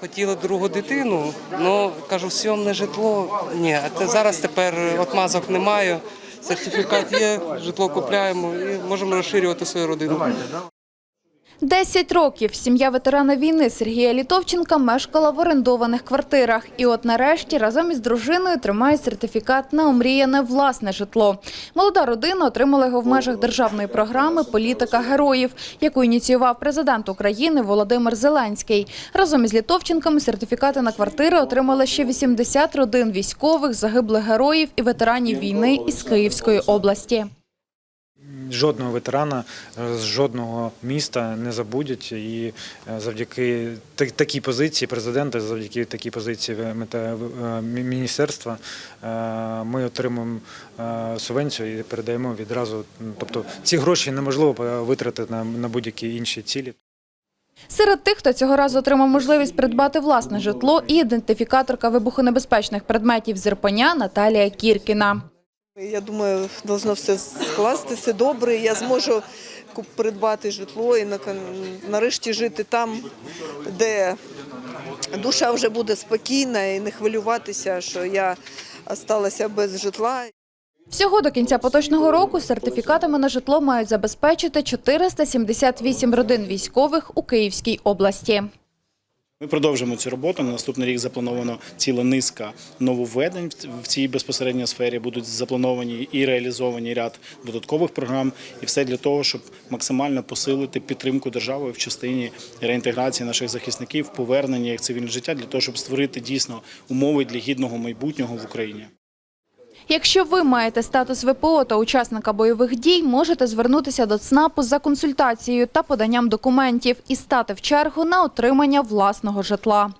Хотіли другу дитину, але кажу, сйомне житло. Ні, а зараз тепер отмазок немає. Сертифікат є, житло купляємо і можемо розширювати свою родину. Десять років сім'я ветерана війни Сергія Літовченка мешкала в орендованих квартирах. І от нарешті разом із дружиною тримає сертифікат на омріяне власне житло. Молода родина отримала його в межах державної програми Політика героїв, яку ініціював президент України Володимир Зеленський. Разом із Літовченками сертифікати на квартири отримали ще 80 родин військових, загиблих героїв і ветеранів війни із Київської області. Жодного ветерана е, з жодного міста не забудуть, і е, завдяки такій позиції президента, завдяки такій позиції е, мі- міністерства, ми отримуємо субвенцію і передаємо відразу. Тобто ці гроші неможливо витратити на, будь-які інші цілі. Серед тих, хто цього разу отримав можливість придбати власне житло, і ідентифікаторка вибухонебезпечних предметів з Ірпеня Наталія Кіркіна. Я думаю, должно все скластися добре. Я зможу придбати житло і нарешті жити там, де душа вже буде спокійна і не хвилюватися, що я залишилася без житла. Всього до кінця поточного року сертифікатами на житло мають забезпечити 478 родин військових у Київській області. Ми продовжимо цю роботу. На наступний рік заплановано ціла низка нововведень в цій безпосередньо сфері. Будуть заплановані і реалізовані ряд додаткових програм, і все для того, щоб максимально посилити підтримку держави в частині реінтеграції наших захисників, повернення їх цивільне життя для того, щоб створити дійсно умови для гідного майбутнього в Україні. Якщо ви маєте статус ВПО та учасника бойових дій, можете звернутися до ЦНАПу за консультацією та поданням документів і стати в чергу на отримання власного житла.